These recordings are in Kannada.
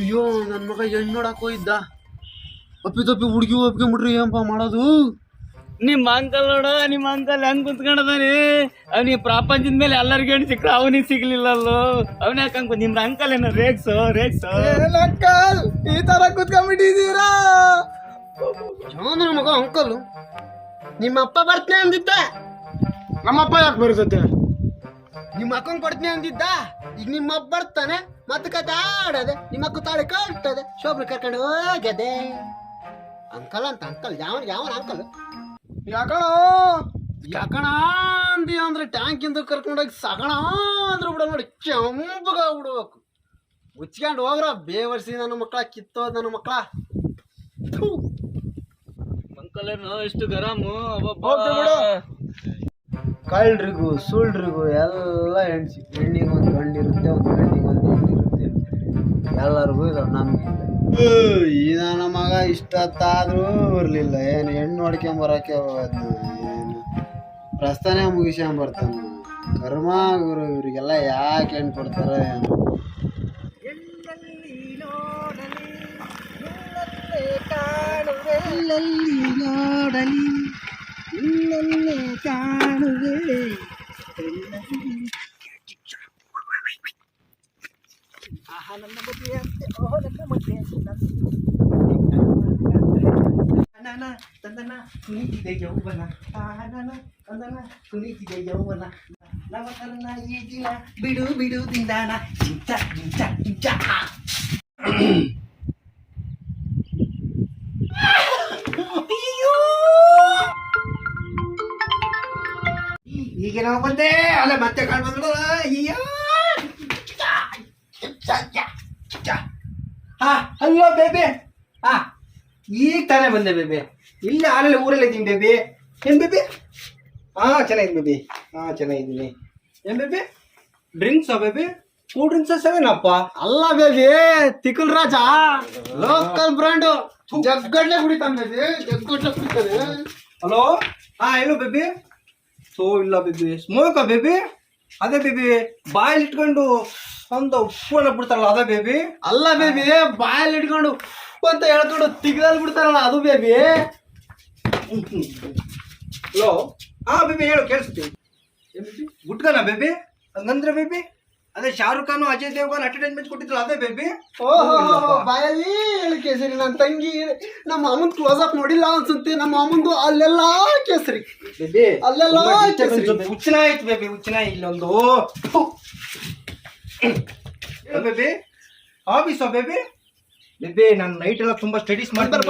ಅಯ್ಯೋ ನನ್ನ ಮಗ ಹೆಣ್ಣು ನೋಡಕ್ ಹೋಗಿದ್ದ ಅಪ್ಪಿ ತಪ್ಪಿ ಹುಡುಗಿ ಒಪ್ಕೊಂಬಿಟ್ರಿ ಏನಪ್ಪ ಮಾಡೋದು? ನಿಮ್ಮ ಅಂಕಲ್ ನೋಡ ನಿಮ್ಮ ಅಂಕಲ್ ಹೆಂಗ್ ಕುಂತ್ಕೊಂಡದಾನೆ? ಅವ್ನಿಗೆ ಪ್ರಾಪಂಚದ ಮೇಲೆ ಎಲ್ಲರಿಗೂ ಹೆಣ್ಣು ಸಿಕ್ಕ ಅವನಿಗೆ ಸಿಗ್ಲಿಲ್ಲ ಅಲ್ಲೋ ಅವನ ಯಾಕಂಗ್ ನಿಮ್ ಅಂಕಲ್ ಏನ ರೇಕ್ಸು ರೇಕ್ಸು ಅಂಕಲ್? ಈ ತರ ಕುತ್ಕೊಂಡ್ಬಿಟ್ಟಿದ್ದೀರಾ? ನನ್ನ ಮಗ ಅಂಕಲ್? ನಿಮ್ಮ ಅಪ್ಪ ಅಂದಿದ್ದೆ ಅಂದಿದ್ದ. ನಮ್ಮಪ್ಪ ಯಾಕೆ ಬರ್ತೈತೆ ನಿಮ್ಮ ಅಕ್ಕನ್ ಕೊಡ್ತೀನಿ ಅಂದಿದ್ದ? ಈಗ ನಿಮ್ಮ ಅಪ್ಪ ಬರ್ತಾನೆ ಮತ್ತೆ ಕತೆ ಆಡದೆ ನಿಮ್ಮ ಅಕ್ಕ ತಾಳೆ ಕಟ್ಟದೆ ಶೋಭ್ರ ಕರ್ಕೊಂಡು ಹೋಗದೆ ಅಂಕಲ್ ಅಂತ ಅಂಕಲ್ ಯಾವ ಯಾವ ಅಂಕಲ್ ಯಾಕಣ? ಯಾಕಣ ಅಂದಿ ಅಂದ್ರೆ ಟ್ಯಾಂಕ್ ಇಂದ ಕರ್ಕೊಂಡೋಗಿ ಸಗಣ ಅಂದ್ರೆ ಬಿಡ ನೋಡಿ ಕೆಂಪಗ ಬಿಡ್ಬೇಕು ಮುಚ್ಕೊಂಡು ಹೋಗ್ರ ಬೇವರ್ಸಿ ನನ್ನ ಮಕ್ಕಳ ಕಿತ್ತೋದ್ ನನ್ನ ಮಕ್ಕಳ ಅಂಕಲ್ ಎಷ್ಟು ಗರಮು ಹೋಗ್ಲಿ ಸುಳ್ಳರಿಗೂ ಎಲ್ಲ ಹೆಣ್ಸಿ ಹೆಣ್ಣಿಗೆ ಒಂದು ಗಂಡಿರುತ್ತೆ ಒಂದು ಗಂಡಿಗೆ ಒಂದು ಹೆಣ್ಣಿರುತ್ತೆ ಎಲ್ಲರಿಗೂ ಇದಾವೆ ನಮಗೆ ಈ ನನ್ನ ಮಗ ಇಷ್ಟತ್ತಾದ್ರೂ ಇರಲಿಲ್ಲ. ಏನು ಹೆಣ್ಣು ಹೊಡ್ಕೊಂಬರೋಕೆ ಹೋಗೋದು ಏನು? ಪ್ರಸ್ಥಾನ ಮುಗಿಸ್ಕೊಂಬರ್ತಾನೆ. ಕರ್ಮ ಗುರು ಇವರಿಗೆಲ್ಲ ಯಾಕೆ ಹೆಣ್ಣು ಕೊಡ್ತಾರೆ? ಏನು lalala കാണുകേ Ahanan na mabiyan. Oo, nagkamabiyan sila. Tanda na, tanda na. Suniti da jaw ba na? Ahanan na, tanda na. Suniti da jaw ba na? Lawatan na, yigi na. Bidu, bidu, tinda na. Jinta, jinta, jinta. ಈಗ ನಾವು ಬಂದೆ. ಅಲ್ಲ ಮತ್ತೆ ಕಾಣ್ ಬಂದ್ರು ಹಾ ಅಲ್ಲೋ ಬೇಬಿ. ಹಾ ಈಗ ತಾನೇ ಬಂದೆ ಬೇಬಿ. ಇಲ್ಲ ಆಲಲ್ಲಿ ಊರಲ್ಲಿ ಇದ್ದೀನಿ ಬೇಬಿ. ಏನ್ ಬೇಬಿ? ಹಾ ಚೆನ್ನಾಗಿದೆ ಬೇಬಿ. ಹಾ ಚೆನ್ನಾಗಿದ್ದೀನಿ. ಏನ್ ಬೇಬಿ? ಡ್ರಿಂಕ್ಸಾ ಬೇಬಿ? ಕೂಲ್ ಡ್ರಿಂಕ್ಸ್ ಸೆವೆನಪ್ಪ ಅಲ್ಲ ಬೇಬಿ ತಿಕುಲ್ ರಾಜ. ಲೋಕಲ್ ಬ್ರ್ಯಾಂಡು ಜಗ್ಗಡ್ಲೆ ಕುಡಿತಾನೆ ಬೇಬಿ. ಜಗ್ಗಡ್ಲೆ ಕುಡಿತಾನೆ. ಹಲೋ? ಹಾ ಹೇಳು ಬೇಬಿ. ಸೋ ಇಲ್ಲ ಬೇಬಿ. ಸ್ಮೋಕ ಬೇಬಿ? ಅದೇ ಬೇಬಿ, ಬಾಯಲ್ಲಿ ಇಟ್ಕೊಂಡು ಒಂದು ಉಪ್ಪನ್ನ ಬಿಡ್ತಾರಲ್ಲ, ಅದೇ ಬೇಬಿ? ಅಲ್ಲ ಬೇಬಿ, ಬಾಯಲ್ಲಿ ಇಟ್ಕೊಂಡು ಉಪ್ಪು ಅಂತ ಹೇಳ್ಕೊಂಡು ತಿಗ್ದಲ್ಲಿ ಬಿಡ್ತಾರಲ್ಲ, ಅದು ಬೇಬಿ? ಹಲೋ ಹಾ ಬೇಬಿ ಹೇಳು, ಕೇಳಿಸ್ತೀವಿ. ಗುಟ್ಕನ ಬೇಬಿ? ಹಂಗಂದ್ರೆ ಬೇಬಿ? ಅದೇ ಶಾರುಖ್ ಖಾನ್ ಅಜಯ್ ದೇವ್ಗನ್ ಅಟೆಂಡೆನ್ಸ್ ಕೊಟ್ಟಿದ್ರು ಅದೇ ಬೇಬಿ ಓಹೋ ಬಾಯಲ್ಲಿ ಹೇಳಿ ಕೇಸರಿ ನನ್ನ ತಂಗಿ ನಮ್ಮ ಮಾಮನ್ ಕ್ಲೋಸ್ ಅಪ್ ನೋಡಿಲ್ಲ ಅನ್ಸುತ್ತೆ. ನಮ್ಮ ಅಮ್ಮಂದು ಅಲ್ಲೆಲ್ಲ ಕೇಸರಿ. ಬೇಬಿ ಅಲ್ಲೆಲ್ಲ ಕೇಸರಿ. ಹುಚ್ಚಿನ ಆಯ್ತು ಬೇಬಿ ಉಚ್ಚನ ಇಲ್ಲೊಂದು. ಬೇಬಿ ಹಾಬೀಸೋ ಬೇಬಿ ಬೇಬಿ ನಾನು ನೈಟ್ ಎಲ್ಲ ತುಂಬಾ ಸ್ಟಡೀಸ್ ಮಾಡ್ತಾರೆ.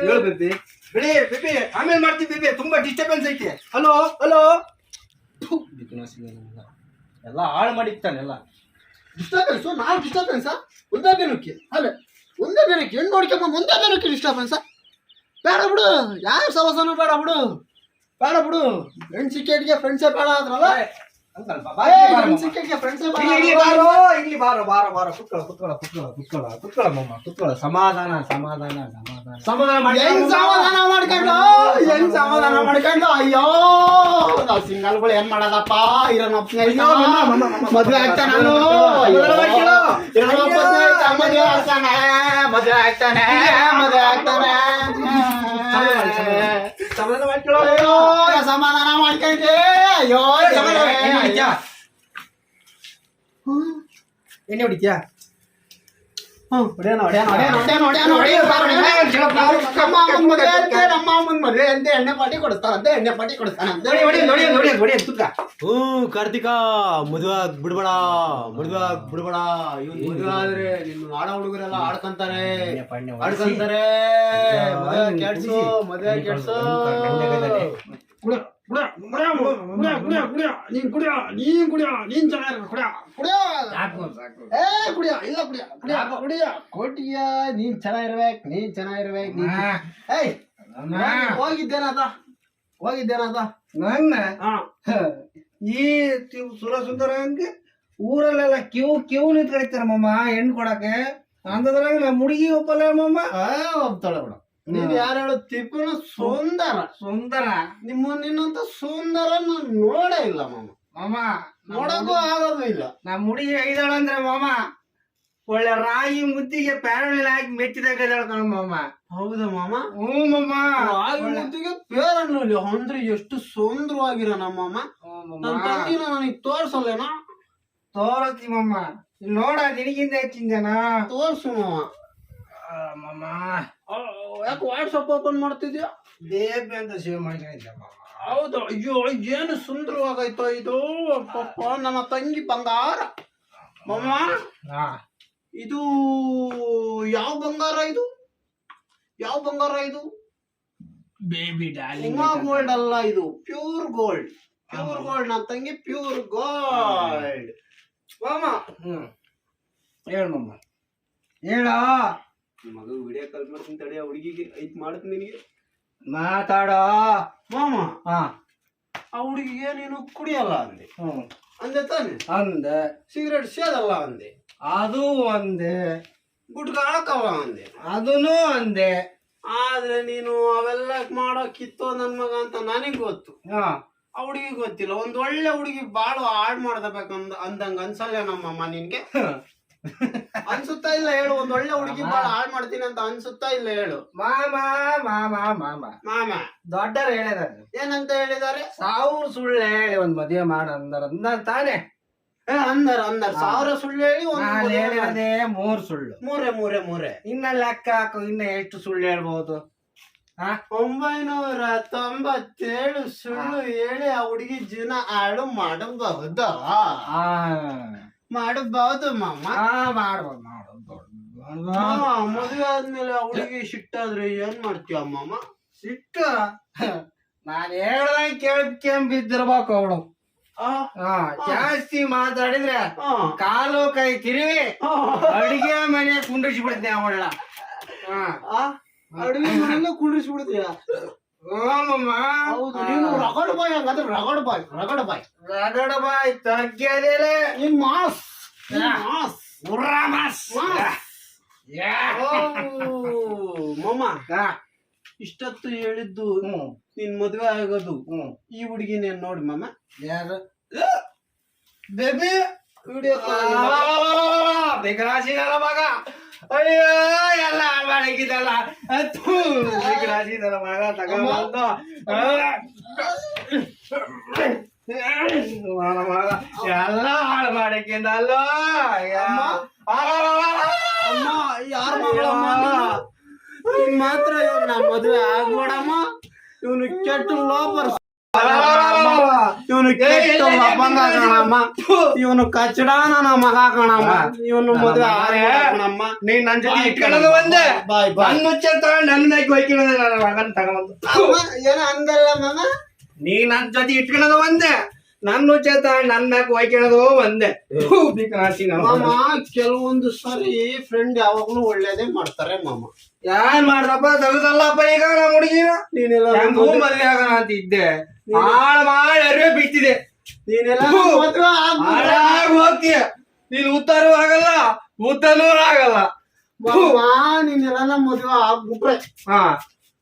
ಹೇಳು ಬೇಬಿ ಬಿಡಿ ಬೇಬಿ ಆಮೇಲೆ ಮಾಡ್ತೀವಿ ಬೇಬಿ ತುಂಬಾ ಡಿಸ್ಟರ್ಬೆನ್ಸ್ ಐತೆ. ಹಲೋ ಹಲೋ ಎಲ್ಲ ಹಾಳು ಮಾಡಿರ್ತಾನೆ ಎಲ್ಲ. ಡಿಸ್ಟರ್ಬೆನ್ಸು ನಾವು ಡಿಸ್ಟರ್ಬೆನ್ಸಾ ಒಂದೇ ದಿನಕ್ಕೆ ಅಲ್ಲ ಒಂದೇ ದಿನಕ್ಕೆ ಹೆಣ್ಣು ನೋಡ್ಕೊಂಬ ಒಂದೇ ದಿನಕ್ಕೆ ಡಿಸ್ಟರ್ಬೆನ್ಸಾ ಬೇಡ ಬಿಡು. ಯಾರು ಸವಸನೂ ಬೇಡ ಬಿಡು. ಬೇಡ ಬಿಡು. ಫ್ರೆಂಡ್ಸೇ. ಸಿಕ್ಕೇಟ್ಗೆ ಫ್ರೆಂಡ್ಸೇ ಬೇಡ ಆದ್ರಲ್ಲ. ಬಾರೋ ಇಲ್ಲಿ ಬಾರೋ ಬಾರೋ ಬಾರೋ ಕುತ್ಕೊಳ್ಳ ಕುತ್ಕೊಳ್ಳ ಕುತ್ಕೊಳ್ಳ ಕುತ್ಕೊಳ್ಳ ಕುತ್ಕೊಳ್ಳ ಮಮ್ಮ ಕುತ್ಕೊಳ್ಳ ಸಮಾಧಾನ ಸಮಾಧಾನ ಸಮಾಧಾನ ಸಮಾಧಾನ ಮಾಡಿ ಹೆಂಗ್ ಸಮಾಧಾನ ಮಾಡ್ಕೊಂಡು ಹೆಂಗ್ ಸಮಾಧಾನ ಮಾಡ್ಕೊಂಡು ಅಯ್ಯೋ ನಾವ್ ಸಿಂಗಲ್ಗಳು ಏನ್ ಮಾಡೋದಪ್ಪ ಇರೋನ್ ಒಪ್ಪಿಗೆ ಅಯ್ಯೋ, ಮಮ್ಮ, ಮಮ್ಮ, ಮಮ್ಮ. ಮದ್ವೆ ಆಗ್ತಾ ನಾನು ಸಮಾಧಾನ ಮಾಡ್ಕೊಳ್ಳೋ. ಇರೋನ್ ಒಪ್ಪತ್ತೆ, ಮದ್ವೆ ಆಗ್ತಾನೆ ಮದ್ವೆ ಆಗ್ತಾನೆ ಮದ್ವೆ ಆಗ್ತಾನೆ ಸಮಾಧಾನ ಮಾಡ್ಕೊಳ್ಳೋ ಅಯ್ಯೋ ಸಮಾಧಾನ ಮಾಡ್ಕೊಂಡೆ ಅಯ್ಯೋ ಸಮಾಧಾನ ಮಾಡಿ. ಎಣ್ಣೆ ಹೊಡಿತ್ಯಾ ನಮ್ಮ ಅಮ್ಮನ್ ಮದ್ವೆ ಅಂತೆ, ಎಣ್ಣೆ ಪಾಟಿ ಕೊಡಿಸ್ತಾರಂತೆ ಪಾಟಿ ಕೊಡಿಸ್ತಾರಂತೆ ಹ್ಞೂ ಕಾರ್ತಿಕ ಮದುವೆ ಬಿಡ್ಬೇಡ ಮದುವೆ ಬಿಡ್ಬೇಡ ಇವ್ನ್ ಮದುವೆ ಆದ್ರೆ ನಿನ್ನ ಆಡ ಹುಡುಗರೆಲ್ಲ ಆಡ್ಕಂತಾರೆ ಆಡ್ಕಂತಾರೆ ಮದುವೆ ಕೆಡ್ಸು ಮದುವೆ ಕೆಡ್ಸು ಕುಡಿಯ ಕುಡಿಯ ಕುಡಿಯ ಕುಡಿಯ ಕುಡಿಯ ಕುಡಿಯ ನೀನ್ ಕುಡಿಯ ನೀನ್ ಕುಡಿಯ ನೀನ್ ಚೆನ್ನಾಗಿರ್ಬೇಕು ಕುಡಿಯ ಕುಡಿಯೋ ಏ ಕುಡಿಯ ಇಲ್ಲ ಕುಡಿಯ ಕುಡಿಯ ಕುಡಿಯ ಕೋಟಿಯ ನೀನ್ ಚೆನ್ನಾಗಿರ್ಬೇಕು ನೀನ್ ಚೆನ್ನಾಗಿರ್ಬೇಕು ನೀನ್ ಏಯ್ ಹೋಗಿದ್ದೇನದ ಹೋಗಿದ್ದೇನದ ನನ್ನ ಹಾ ಹ, ಈ ತಿ- ಸುರ ಸುಂದರ ಹಂಗೆ ಊರಲ್ಲೆಲ್ಲ ಕ್ಯೂ ಕ್ಯೂ ನಿಂತ್ಕೊಳಿತಾರ ಮಮ್ಮ ಹೆಣ್ಣು ಕೊಡಕ್ಕೆ ಅಂತದ್ರಾಗ ನಮ್ಮ ಹುಡುಗಿ ಒಪ್ಪಲ್ಲ ಮಮ್ಮ ಹೋಗ್ತಾಳೆ ಬಿಡ ನೀನ್ ಯಾರು ಹೇಳೋ ತಿಪ್ಪನ ಸುಂದರ. ಸುಂದರ. ನಿಮ್ಮ ನಿನ್ನಂತ ಸುಂದರ ನಾನು ನೋಡೇ ಇಲ್ಲ ಮಾಮ. ಮಾಮ ನೋಡಕ್ಕೂ ಆಗೋದು ಇಲ್ಲ. ನಮ್ಮ ಹುಡುಗಿ ಹೇಗಿದ್ದಾಳಂದ್ರೆ ಮಾಮ ಒಳ್ಳೆ ರಾಗಿ ಮುದ್ದಿಗೆ ಪ್ಯಾರಳಿನ ಹಾಕಿ ಮೆಚ್ಚಿದಾಗ ಇದಾಳ ಕಣ ಮಾಮ. ಹೌದಾ ಮಾಮ? ಹ್ಞೂ ಮಾಮ. ರಾಗಿ ಮುದ್ದಿಗೆ ಪೇರಣ್ಣಲ್ಲಿ ಅಂದ್ರೆ ಎಷ್ಟು ಸುಂದರವಾಗಿರ ನಮ್ಮ ಮಾಮ. ನನ್ನ. ತಂಗಿನ ನನಗೆ ತೋರ್ಸಲ್ಲೇನಾ? ತೋರತಿ ಮಾಮ. ನೋಡ ನಿನಗಿಂದ ಹೆಚ್ಚಿಂದನಾ ತೋರ್ಸು ಮಾಮ. ಯಾಕೆ ವಾಟ್ಸಪ್ ಓಪನ್ ಮಾಡ್ತಿದ್ಯಾ? ಬೇಬಿ ಅಂತ ಸೇವ್ ಮಾಡ್ಕೊಂಡಿದ್ದೆ ಹೌದು ಅಯ್ಯೋ ಏನು ಸುಂದರವಾಗೈತೋ ಇದು? ಅಪ್ಪ ನನ್ನ ತಂಗಿ ಬಂಗಾರ. ಮಮ್ಮ ಹಾ. ಇದು ಯಾವ ಬಂಗಾರ ಇದು? ಯಾವ ಬಂಗಾರ ಇದು? ಬೇಬಿ ಡಾರ್ಲಿಂಗ್ ಉಮಾ ಗೋಲ್ಡ್ ಅಲ್ಲ ಇದು ಪ್ಯೂರ್ ಗೋಲ್ಡ್ ಪ್ಯೂರ್ ಗೋಲ್ಡ್ ನನ್ನ ತಂಗಿ ಪ್ಯೂರ್ ಗೋಲ್ಡ್ ಮಾಮ ಹ್ಮ್. ಹೇಳು ಮಮ್ಮ ಹೇಳ? ಮಗ ವಿಡಿಯೋ ಕಾಲ್ ಮಾಡ್ತೀನಿ ತಡಿ ಹುಡುಗಿಗೆ ಐತ್ ಮಾಡ್ತೀನಿ ನಿನಗೆ. ಮಾತಾಡೋ. ಮಾಮ ಹಾ. ಆ ಹುಡುಗಿಗೆ ನೀನು ಕುಡಿಯಲ್ಲ ಅಂದೆ. ಹ್ಮ್. ಅಂದೆ ತಾನೆ? ಅಂದೆ. ಸಿಗರೇಟ್ ಸೇದಲ್ಲ ಅಂದೆ. ಅದು ಒಂದೇ ಗುಟ್ಕ ಹಾಕಲ್ಲ ಅಂದೆ. ಅದೂನು ಅಂದೆ. ಆದ್ರೆ ನೀನು ಅವೆಲ್ಲ ಮಾಡೋ ಕಿತ್ತೋ ನನ್ ಮಗ ಅಂತ ನನಗ್ ಗೊತ್ತು. ಹಾ. ಆ ಹುಡುಗಿ ಗೊತ್ತಿಲ್ಲ. ಒಂದ್ ಒಳ್ಳೆ ಹುಡುಗಿ ಬಾಳು ಹಾಳು ಮಾಡ್ದಬೇಕಂದ ಅಂದಂಗ ಅನ್ಸಲ್ಲ ನಮ್ಮಮ್ಮ ನಿನ್ಗೆ? ಅನ್ಸುತ್ತಾ ಇಲ್ಲ ಹೇಳು ಒಂದ್ ಒಳ್ಳೆ ಹುಡುಗಿ ಬಾಳ ಹಾಳು ಮಾಡ್ತೀನಿ ಅಂತ ಅನ್ಸುತ್ತಾ ಇಲ್ಲ ಹೇಳು. ಮಾಮ ಮಾಮ ಮಾಮ ಮಾಮ. ದೊಡ್ಡರು ಹೇಳಿದಾರೆ. ಏನಂತ ಹೇಳಿದಾರೆ? ಸಾವಿರ ಸುಳ್ಳು ಹೇಳಿ ಒಂದ್ ಮದುವೆ ಮಾಡ ಅಂದರ ಅಂದ ತಾನೆ. ಅಂದರ ಅಂದರ್. ಅಂದರ್ ಸಾವಿರ ಸುಳ್ಳು ಹೇಳಿ ಒಂದ್. ಹೇಳಿರೋದೇ ಮೂರ್ ಸುಳ್ಳು. ಮೂರೇ ಮೂರೇ ಮೂರೇ. ಇನ್ನ ಲೆಕ್ಕ ಹಾಕು ಇನ್ನ ಎಷ್ಟು ಸುಳ್ಳು ಹೇಳ್ಬಹುದು ಒಂಬೈನೂರ ತೊಂಬತ್ತೇಳು ಸುಳ್ಳು ಹೇಳಿ ಆ ಹುಡುಗಿ ಜೀವನ ಹಾಳು ಮಾಡಬಹುದು? ಮಾಡಬಹುದು ಮಾಮ? ಆ, ಮಾಡ್ಬೋದು ಮಾಡ್ಬೋದು ಮಾಮ ಮದುವೆ ಆದ್ಮೇಲೆ ಅವಳಿಗೆ ಸಿಟ್ಟಾದ್ರೆ ಏನ್ ಮಾಡ್ತೀಯ ಮಾಮ? ಸಿಟ್ಟು? ನಾನು ಹೇಳ್ದಂಗೆ ಕೇಳ್ಕೊಂಬಿದ್ದಿರ್ಬೇಕು ಅವಳು. ಆ, ಜಾಸ್ತಿ ಮಾತಾಡಿದ್ರೆ ಆ, ಕಾಲು ಕೈ ತಿರುವಿ ಆ, ಅಡಿಗೆ ಮನೆ ಕುಂಡಿಸಿ ಬಿಡ್ತೀನಿ ಅವಳ ಹಾ ಆ, ಅಡುಗೆ ಮನೆ ಕುಂಡಿಸ್ಬಿಡ್ತೀಯ ಹೌದು ನೀನು ರಗಡ್ ಬಾಯ್ ಹಂಗಾದ್ರೆ ರಗಡ್ ಬಾಯ್ ರಗಡ್ ಬಾಯ್ ರಗಡ ಬಾಯ್ ತಗ್ಗದೇಲೆ ನಿನ್ ಮಾಸ್ ನಿನ್ ಮಾಸ್ ಉರ್ರಾಮಸ್ ಮಾಮ ಇಷ್ಟೊತ್ತು ಹೇಳಿದ್ದು ನಿನ್ ಮದ್ವೆ ಆಗೋದು ಈ ಹುಡುಗಿನೇನ್ ನೋಡಿ ಮಾಮ ಯಾರು ಬೇಬಿ ವಿಡಿಯೋ ಬಿಗ್ರಾಸಿದಲ್ಲ ಮಗ ಅಯ್ಯೋ ಎಲ್ಲ ಮಾಡಿದ್ದಲ್ಲ ಬಿಗ್ರಾಸಿದಲ್ಲ ಮಗ ತಗೊಂಡು ಮಗ ಎಲ್ಲ ಹಾಳು ಮಾಡಿಕ್ಕಿಂದಲ್ಲ ಅಮ್ಮ ಯಾರ ಮಗಳಮ್ಮ ನೀನ್ ಮಾತ್ರ ಇವ್ನ ಮದ್ವೆ ಆಗ್ಬೇಡಮ್ಮ ಇವನು ಕೆಟ್ಟ ಲೋಪರ್ ಇವನು ಕೆಟ್ಟ ಲಪಂಗ ಕಣಮ್ಮ. ಇವನು ಕಚ್ಚಡಾನ ನಮ್ಮ ಮಗ ಕಣಮ್ಮ. ಇವನು ಆರೆ ಆಗ್ಬೇಡಮ್ಮ ನೀನ್ ನನ್ ಜೊತೆ ಇಟ್ಕೊಳ್ಳೋದು ಒಂದೇ. ಬಾಯ್ ಬಾಯ್. ನನ್ನ ಮುಚ್ಚ ತಗೊಂಡು ನನ್ನ ಮೈಕ್ ಹೋಯ್ಕೊಳ್ಳೋದು ನನ್ನ ಮಗನ್ ತಗೊಂಡು ಏನ ಅಂದಲ್ಲ ಮಗ ನೀ ನನ್ ಜೊತೆ ಇಟ್ಕೊಳ್ಳೋದು ಒಂದೇ. ನನ್ನ ಚೇತ ನನ್ನ ಮ್ಯಾಗ ಹೋಯ್ಕೊಳ್ಳೋದು ಒಂದೇ. ಮಾಮ ಕೆಲವೊಂದು ಸರಿ ಫ್ರೆಂಡ್ ಯಾವಾಗ್ಲೂ ಒಳ್ಳೇದೇ ಮಾಡ್ತಾರೆ ಮಾಮ. ಯಾನ್ ಮಾಡ್ದಪ್ಪ? ತಗದಲ್ಲಪ್ಪ ಈಗ ನಮ್ಮ ಹುಡುಗಿನ? ನೀನೆಲ್ಲ ಮದ್ವೆ ಆಗೋಣ ಅಂತ ಇದ್ದೆ. ಹಾಳು ಮಾಡಿ ಅರಿವೆ ಬಿಟ್ಟಿದೆ. ನೀನೆಲ್ಲ ಹೋಗ್ತೀಯ ನೀನ್ ಉತ್ತರೂ ಆಗಲ್ಲ ಉತ್ತನೂ ಆಗಲ್ಲ. ಮಾಮ ನೀನೆಲ್ಲ ಮದ್ವೆ ಆಗ್ಬಿಟ್ರೆ ಹಾ.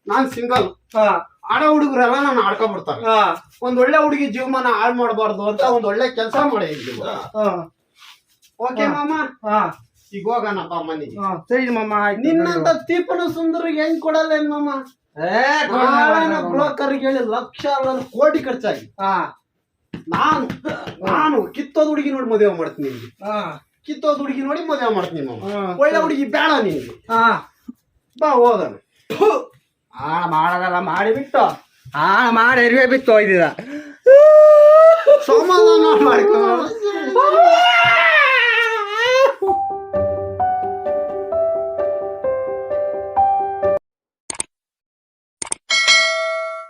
ನಾನ್ ಸಿಂಗಲ್ ಹಾ. ಆಡ ಹುಡುಗರೆಲ್ಲ ನಾನು ಆಡ್ಕೊಂಡ್ಬಿಡ್ತಾರೆ. ಹಾ. ಒಂದ್ ಒಳ್ಳೆ ಹುಡುಗಿ ಜೀವಮಾನ ಹಾಳು ಮಾಡಬಾರ್ದು ಅಂತ ಒಂದ್ ಒಳ್ಳೆ ಕೆಲಸ ಮಾಡಿ ಹಾ. ಓಕೆ ಮಾಮ? ಹಾ. ಈಗ ಹೋಗೋಣಪ್ಪ ಮನೆಗೆ. ಹಾ ಸರಿ ಮಮ್ಮ ಆಯ್ತು. ನಿನ್ನಂತ ತೀಪನ ಸುಂದರ ಹೆಂಗ್ ಕೊಡಲ್ಲ ಮಾಮ? ಏ, ಕೊಡಲ್ಲ, ಬ್ರೋಕರ್ ಹೇಳಿ ಲಕ್ಷ ಕೋಟಿ ಖರ್ಚಾಗಿ. ಹಾ. ನಾನು ನಾನು ಕಿತ್ತೋದ್ ಹುಡುಗಿ ನೋಡಿ ಮದುವೆ ಮಾಡ್ತೀನಿ ನಿಮ್ಗೆ. ಹಾ. ಕಿತ್ತೋದ್ ಹುಡುಗಿ ನೋಡಿ ಮದುವೆ ಮಾಡ್ತೀನಿ ಮಾಮ. ಒಳ್ಳೆ ಹುಡುಗಿ ಬೇಡ ನಿನ್ಗೆ. ಹಾ. ಬಾ ಹೋಗೋಣ. ಹಾಳ ಮಾಡೋದಲ್ಲ ಮಾಡಿಬಿಟ್ಟು ಹಾಳ ಮಾಡಿ ಅರಿವೆ ಬಿತ್ತು ಹೋಯ್ದಿದ ಸಮಾಧಾನ ಮಾಡ್ಕೊಂಡು